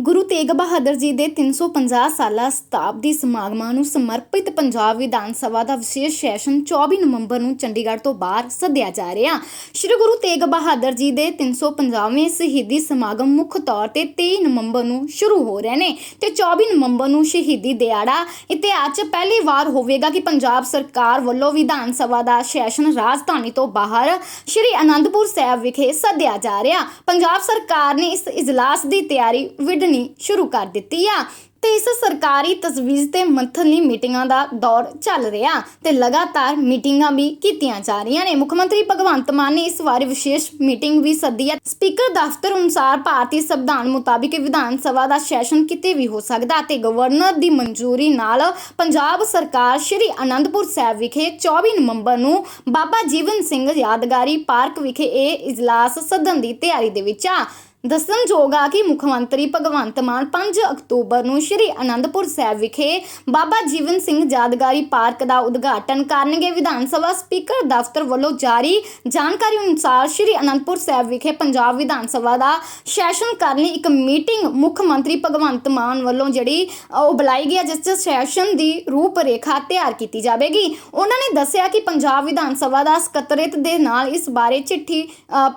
ਗੁਰੂ ਤੇਗ ਬਹਾਦਰ ਜੀ ਦੇ 350 ਸਾਲਾ ਸ਼ਤਾਬਦੀ ਸਮਾਗਮਾਂ ਨੂੰ ਸਮਰਪਿਤ ਪੰਜਾਬ ਵਿਧਾਨ ਸਭਾ ਦਾ ਵਿਸ਼ੇਸ਼ ਸੈਸ਼ਨ 24 ਨਵੰਬਰ ਨੂੰ ਚੰਡੀਗੜ੍ਹ ਤੋਂ ਬਾਹਰ ਸੱਦਿਆ ਜਾ ਰਿਹਾ। ਸ੍ਰੀ ਗੁਰੂ ਤੇਗ ਬਹਾਦਰ ਜੀ ਦੇ 350ਵੇਂ ਸ਼ਹੀਦੀ ਸਮਾਗਮ ਮੁੱਖ ਤੌਰ ਤੇ 23 ਨਵੰਬਰ ਨੂੰ ਸ਼ੁਰੂ ਹੋ ਰਹੇ ਨੇ ਤੇ 24 ਨਵੰਬਰ ਨੂੰ ਸ਼ਹੀਦੀ ਦਿਹਾੜਾ ਇਤਿਹਾਸ 'ਚ ਪਹਿਲੀ ਵਾਰ ਹੋਵੇਗਾ ਕਿ ਪੰਜਾਬ ਸਰਕਾਰ ਵੱਲੋਂ ਵਿਧਾਨ ਸਭਾ ਦਾ ਸੈਸ਼ਨ ਰਾਜਧਾਨੀ ਤੋਂ ਬਾਹਰ ਸ਼੍ਰੀ ਅਨੰਦਪੁਰ ਸਾਹਿਬ ਵਿਖੇ ਸੱਦਿਆ ਜਾ ਰਿਹਾ। ਪੰਜਾਬ ਸਰਕਾਰ ਨੇ ਇਸ ਇਜਲਾਸ ਦੀ ਤਿਆਰੀ ਵਿਢਣੀ ਸ਼ੁਰੂ ਕਰ ਦਿੱਤੀ ਆ। ਤੇ ਇਸ ਸਰਕਾਰੀ ਤਜਵੀਜ਼ ਤੇ ਮੰਥਲੀ ਮੀਟਿੰਗਾਂ ਦਾ ਦੌਰ ਚੱਲ ਰਿਹਾ ਤੇ ਲਗਾਤਾਰ ਮੀਟਿੰਗਾਂ ਵੀ ਕੀਤੀਆਂ ਜਾ ਰਹੀਆਂ ਨੇ। ਮੁੱਖ ਮੰਤਰੀ ਭਗਵੰਤ ਮਾਨ ਨੇ ਇਸ ਵਾਰ ਵਿਸ਼ੇਸ਼ ਮੀਟਿੰਗ ਵੀ ਸੱਦੀ ਹੈ ਸਪੀਕਰ ਦਫ਼ਤਰ ਅਨੁਸਾਰ ਭਾਰਤੀ ਸੰਵਿਧਾਨ ਮੁਤਾਬਿਕ ਵਿਧਾਨ ਸਭਾ ਦਾ ਸੈਸ਼ਨ ਕਿਤੇ ਵੀ ਹੋ ਸਕਦਾ ਤੇ ਗਵਰਨਰ ਦੀ ਮਨਜ਼ੂਰੀ ਨਾਲ ਪੰਜਾਬ ਸਰਕਾਰ ਸ਼੍ਰੀ ਅਨੰਦਪੁਰ ਸਾਹਿਬ ਵਿਖੇ 24 ਨਵੰਬਰ ਨੂੰ ਬਾਬਾ ਜੀਵਨ ਸਿੰਘ ਯਾਦਗਾਰੀ ਪਾਰਕ ਵਿਖੇ ਇਹ ਇਜਲਾਸ ਸੱਦਣ ਦੀ ਤਿਆਰੀ ਦੇ ਵਿੱਚ ਆ। ਦੱਸਣਯੋਗ ਆ ਕਿ ਮੁੱਖ ਮੰਤਰੀ ਭਗਵੰਤ ਮਾਨ 5 ਅਕਤੂਬਰ ਨੂੰ ਸ਼੍ਰੀ ਅਨੰਦਪੁਰ ਸਾਹਿਬ ਵਿਖੇ ਬਾਬਾ ਜੀਵਨ ਸਿੰਘ ਯਾਦਗਾਰੀ ਪਾਰਕ ਦਾ ਉਦਘਾਟਨ ਕਰਨਗੇ। ਵਿਧਾਨ ਸਭਾ ਸਪੀਕਰ ਦਫ਼ਤਰ ਵੱਲੋਂ ਜਾਰੀ ਜਾਣਕਾਰੀ ਅਨੁਸਾਰ ਸ਼੍ਰੀ ਅਨੰਦਪੁਰ ਸਾਹਿਬ ਵਿਖੇ ਪੰਜਾਬ ਵਿਧਾਨ ਸਭਾ ਦਾ ਸੈਸ਼ਨ ਕਰਨ ਲਈ ਇੱਕ ਮੀਟਿੰਗ ਮੁੱਖ ਮੰਤਰੀ ਭਗਵੰਤ ਮਾਨ ਵੱਲੋਂ ਜਿਹੜੀ ਉਹ ਬੁਲਾਈ ਗਈ ਹੈ, ਜਿਸ 'ਚ ਸੈਸ਼ਨ ਦੀ ਰੂਪ ਰੇਖਾ ਤਿਆਰ ਕੀਤੀ ਜਾਵੇਗੀ। ਉਹਨਾਂ ਨੇ ਦੱਸਿਆ ਕਿ ਪੰਜਾਬ ਵਿਧਾਨ ਸਭਾ ਦਾ ਸਕੱਤਰੇਤ ਦੇ ਨਾਲ ਇਸ ਬਾਰੇ ਚਿੱਠੀ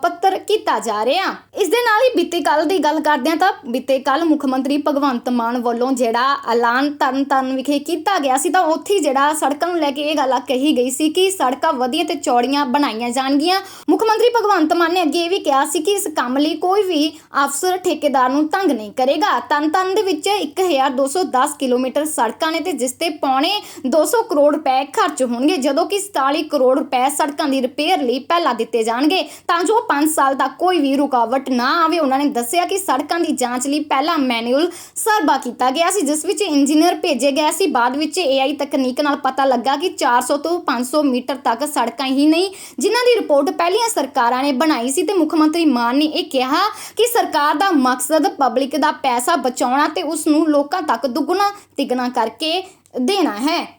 ਪੱਤਰ ਕੀਤਾ ਜਾ ਰਿਹਾ। ਇਸ ਦੇ ਨਾਲ ਹੀ ਬੀਤੇ ਕੱਲ ਦੀ ਗੱਲ ਕਰਦੇ ਹਾਂ ਤਾਂ ਬੀਤੇ ਕੱਲ ਮੁੱਖ ਮੰਤਰੀ ਭਗਵੰਤ ਮਾਨ ਵੱਲੋਂ ਜਿਹੜਾ ਐਲਾਨ ਤਰਨਤਾਰਨ ਵਿਖੇ ਕੀਤਾ ਗਿਆ ਸੀ ਤਾਂ ਉੱਥੇ ਜਿਹੜਾ ਸੜਕਾਂ ਨੂੰ ਲੈ ਕੇ ਇਹ ਗੱਲ ਕਹੀ ਗਈ ਸੀ ਕਿ ਸੜਕਾਂ ਵਧੀਆ ਤੇ ਚੌੜੀਆਂ ਬਣਾਈਆਂ ਜਾਣਗੀਆਂ। ਮੁੱਖ ਮੰਤਰੀ ਭਗਵੰਤ ਮਾਨ ਨੇ ਅੱਗੇ ਇਹ ਵੀ ਕਿਹਾ ਸੀ ਕਿ ਇਸ ਕੰਮ ਲਈ ਕੋਈ ਵੀ ਅਫਸਰ ਠੇਕੇਦਾਰ ਨੂੰ ਤੰਗ ਨਹੀਂ ਕਰੇਗਾ। ਤਰਨਤਾਰਨ ਦੇ ਵਿੱਚ 1210 ਕਿਲੋਮੀਟਰ ਸੜਕਾਂ ਨੇ ਤੇ ਜਿਸ ਤੇ ਪੌਣੇ 200 ਕਰੋੜ ਰੁਪਏ ਖਰਚ ਹੋਣਗੇ, ਜਦੋਂ ਕਿ 47 ਕਰੋੜ ਰੁਪਏ ਸੜਕਾਂ ਦੀ ਰਿਪੇਅਰ ਲਈ ਪਹਿਲਾਂ ਦਿੱਤੇ ਜਾਣਗੇ। ਤਾਂ ਜੋ 5 ਸਾਲ ਤੱਕ ਕੋਈ ਵੀ ਰੁਕਾਵਟ ਨਾ ਆਵੇ ਉਹਨਾਂ ਨੇ ਦੱਸਿਆ ਕਿ ਸੜਕਾਂ ਦੀ ਜਾਂਚ ਲਈ ਪਹਿਲਾ ਮੈਨੂਅਲ ਸਰਬਾ ਕੀਤਾ ਗਿਆ ਸੀ, ਜਿਸ ਵਿੱਚ ਇੰਜੀਨੀਅਰ ਭੇਜੇ ਗਏ ਸੀ। ਬਾਅਦ ਵਿੱਚ AI ਤਕਨੀਕ ਨਾਲ ਪਤਾ ਲੱਗਾ ਕਿ 400 ਤੋਂ 500 ਮੀਟਰ ਤੱਕ ਸੜਕਾਂ ਹੀ ਨਹੀਂ, ਜਿਨ੍ਹਾਂ ਦੀ ਰਿਪੋਰਟ ਪਹਿਲੀਆਂ ਸਰਕਾਰਾਂ ਨੇ ਬਣਾਈ ਸੀ ਤੇ ਮੁੱਖ ਮੰਤਰੀ ਮਾਨ ਨੇ ਇਹ ਕਿਹਾ ਕਿ ਸਰਕਾਰ ਦਾ ਮਕਸਦ ਪਬਲਿਕ ਦਾ ਪੈਸਾ ਬਚਾਉਣਾ ਤੇ ਉਸ ਨੂੰ ਲੋਕਾਂ ਤੱਕ ਦੁੱਗਣਾ ਤਿਗਣਾ ਕਰਕੇ ਦੇਣਾ ਹੈ।